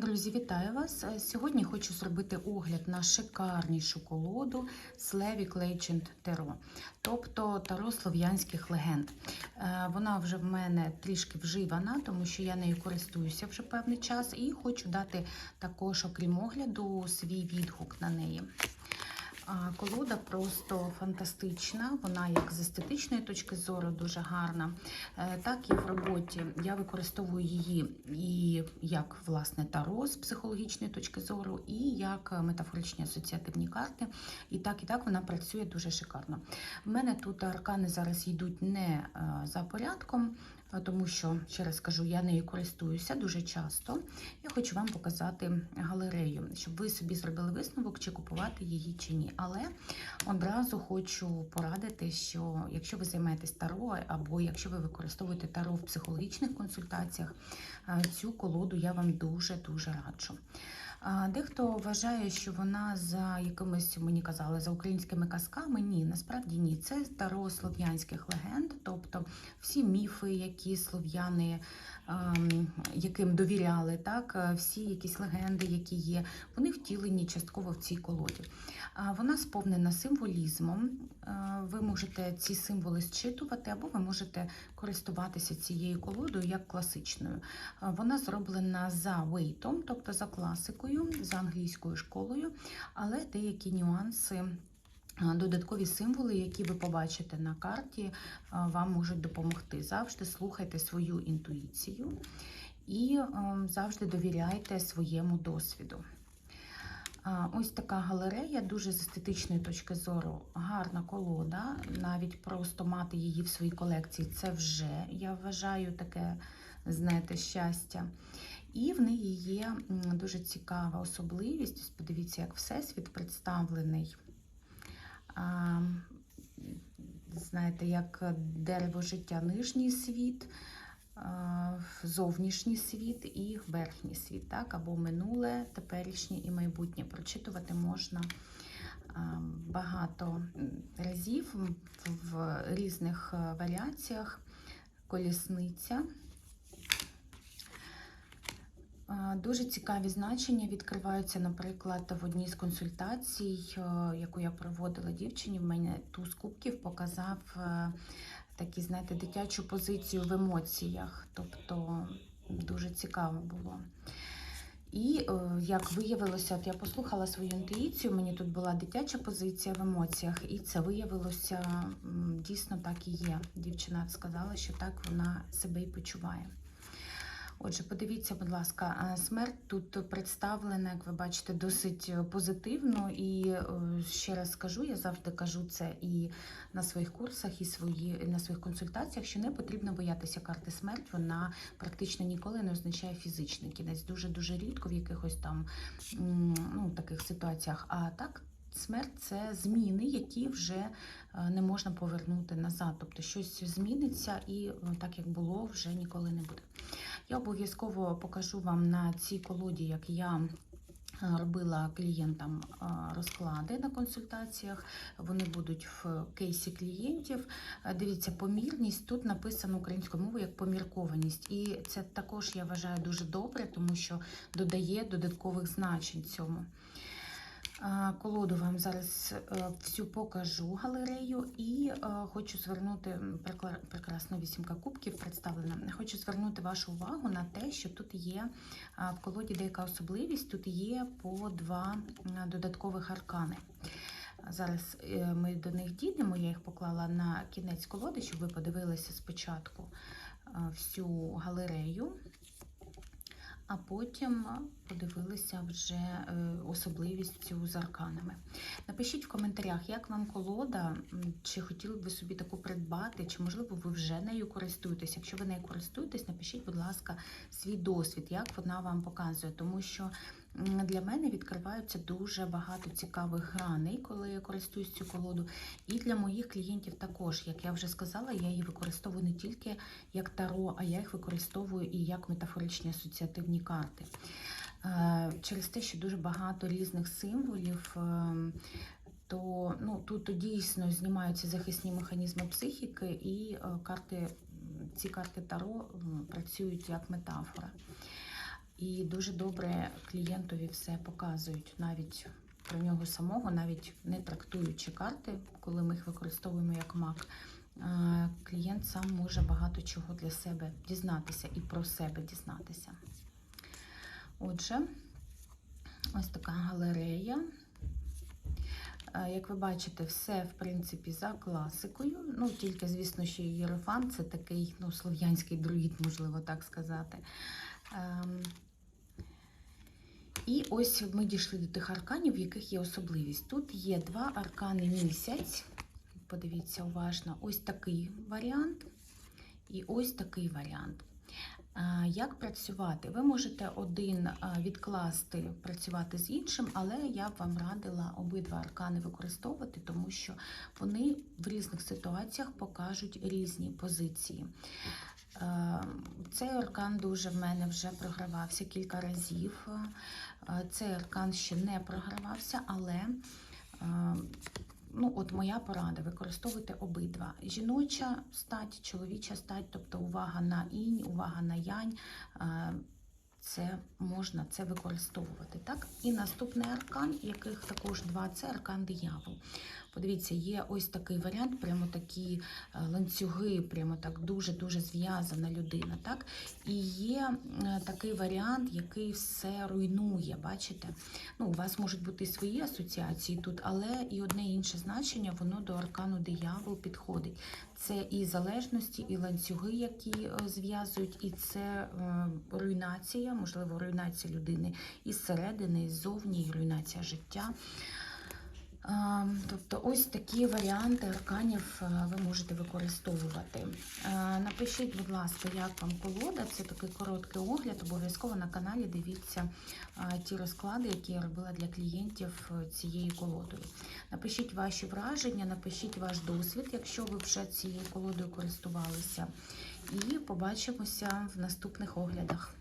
Друзі, вітаю вас! Е, Сьогодні хочу зробити огляд на шикарнішу колоду Slavic Legend Tarot, тобто Таро слов'янських легенд. Е, Вона вже в мене трішки вживана, тому що я нею користуюся вже певний час і хочу дати також, окрім огляду, свій відгук на неї. Колода просто фантастична, вона як з естетичної точки зору дуже гарна, е, так і в роботі. Я використовую її і як власне таро з психологічної точки зору, і як метафоричні асоціативні карти. І так, і так вона працює дуже шикарно. В мене тут аркани зараз йдуть не е, за порядком. Тому що, ще раз кажу, я нею користуюся дуже часто. Я хочу вам показати галерею, щоб ви собі зробили висновок, чи купувати її чи ні. Але одразу хочу порадити, що якщо ви займаєтесь таро, або якщо ви використовуєте таро в психологічних консультаціях, е, цю колоду я вам дуже-дуже раджу. Дехто вважає, що вона за якимись, мені казали, за українськими казками. Ні, насправді ні. Це таро слов'янських легенд, тобто всі міфи, які слов'яни, ем, яким довіряли, так, е, всі якісь легенди, які є, вони втілені частково в цій колоді. Вона сповнена символізмом. Е, Ви можете ці символи зчитувати, або ви можете користуватися цією колодою як класичною. Е, Вона зроблена за вейтом, тобто за класикою, за англійською школою, але деякі нюанси. Додаткові символи, які ви побачите на карті, вам можуть допомогти. Завжди слухайте свою інтуїцію і завжди довіряйте своєму досвіду. Ось така галерея, дуже з естетичної точки зору, гарна колода. Навіть просто мати її в своїй колекції це вже, я вважаю, таке, знаєте, щастя. І в неї є дуже цікава особливість. Ось Подивіться, як Всесвіт представлений. Знаєте, як дерево життя, нижній світ, зовнішній світ і верхній світ, так? або минуле, теперішнє і майбутнє. Прочитувати можна багато разів в- в різних е, варіаціях. Колісниця. Дуже цікаві значення відкриваються, наприклад, в одній з консультацій, е, яку я проводила дівчині, в мене туз кубків показав е, такі, знаєте, дитячу позицію в емоціях. Тобто дуже цікаво було. І е, як виявилося, от я послухала свою інтуїцію, мені тут була дитяча позиція в емоціях, і це виявилося дійсно так і є. Дівчина сказала, що так вона себе і почуває. Отже, подивіться, будь ласка, смерть тут представлена, як ви бачите, досить позитивно. І е, ще раз скажу, я завжди кажу це і на своїх курсах, і свої, на своїх консультаціях, що не потрібно боятися карти смерть. Вона практично ніколи не означає фізичний кінець. Дуже-дуже рідко в якихось там ну, таких ситуаціях. А так. Смерть це зміни, які вже е, не можна повернути назад. Тобто щось зміниться, і е, так як було, вже ніколи не буде. Я обов'язково покажу вам на цій колоді, як я е, робила клієнтам е, розклади на консультаціях. Вони будуть в кейсі клієнтів. Е, Дивіться, помірність тут написано українською мовою як поміркованість. І це також я вважаю дуже добре, тому що додає додаткових значень цьому. Колоду вам зараз е, всю покажу галерею і е, хочу звернути прекрасна вісімка кубків представлена. Хочу звернути вашу увагу на те, що тут є в колоді деяка особливість. Тут є по два додаткових аркани. Зараз е, ми до них дійдемо. Я їх поклала на кінець колоди, щоб ви подивилися спочатку е, всю галерею а потім подивилися вже е, особливість цю з арканами. Напишіть в коментарях, як вам колода, чи хотіли б ви собі таку придбати, чи можливо ви вже нею користуєтесь. Якщо ви нею користуєтесь, напишіть, будь ласка, свій досвід, як вона вам показує, тому що для мене відкриваються дуже багато цікавих граней, коли я користуюсь цю колоду. І для моїх клієнтів також, як я вже сказала, я її використовую не тільки як таро, а я їх використовую і як метафоричні асоціативні карти. Е, Через те, що дуже багато різних символів. е, То ну тут дійсно знімаються захисні механізми психіки, і е, карти, ці карти Таро працюють як метафора. І дуже добре клієнтові все показують, навіть про нього самого, навіть не трактуючи карти, коли ми їх використовуємо як мак. е, Клієнт сам може багато чого для себе дізнатися і про себе дізнатися. Отже, ось така галерея. Е, Як ви бачите, все в принципі за класикою. Ну, тільки, звісно, що Єрофан це такий ну, слов'янський друїд, можливо так сказати. І ось ми дійшли до тих арканів, в яких є особливість. Тут є два аркани місяць. Подивіться уважно, ось такий варіант і ось такий варіант. Як працювати? Ви можете один відкласти, працювати з іншим, але я б вам радила обидва аркани використовувати, тому що вони в різних ситуаціях покажуть різні позиції. Е, Цей аркан дуже в мене вже програвався кілька разів. Е, Цей аркан ще не програвався, але е, ну, от моя порада: використовуйте обидва. Жіноча стать, чоловіча стать, тобто увага на інь, увага на янь. Це можна це використовувати. Так? І наступний аркан, яких також два, це аркан диявол. Подивіться, є ось такий варіант, прямо такі е, ланцюги, прямо так дуже-дуже зв'язана людина. Так? І є е, такий варіант, який все руйнує. Бачите? Ну, у вас можуть бути свої асоціації тут, але і одне інше значення, воно до аркану диявол підходить. Це і залежності, і ланцюги, які е, зв'язують, і це е, руйнація, можливо, руйнація людини і зсередини, і ззовні, і руйнація життя. Тобто ось такі варіанти арканів ви можете використовувати. Напишіть, будь ласка, як вам колода. Це такий короткий огляд. Обов'язково на каналі дивіться ті розклади, які я робила для клієнтів е, цією колодою. Напишіть ваші враження, напишіть ваш досвід, якщо ви вже цією колодою користувалися. І побачимося в наступних оглядах.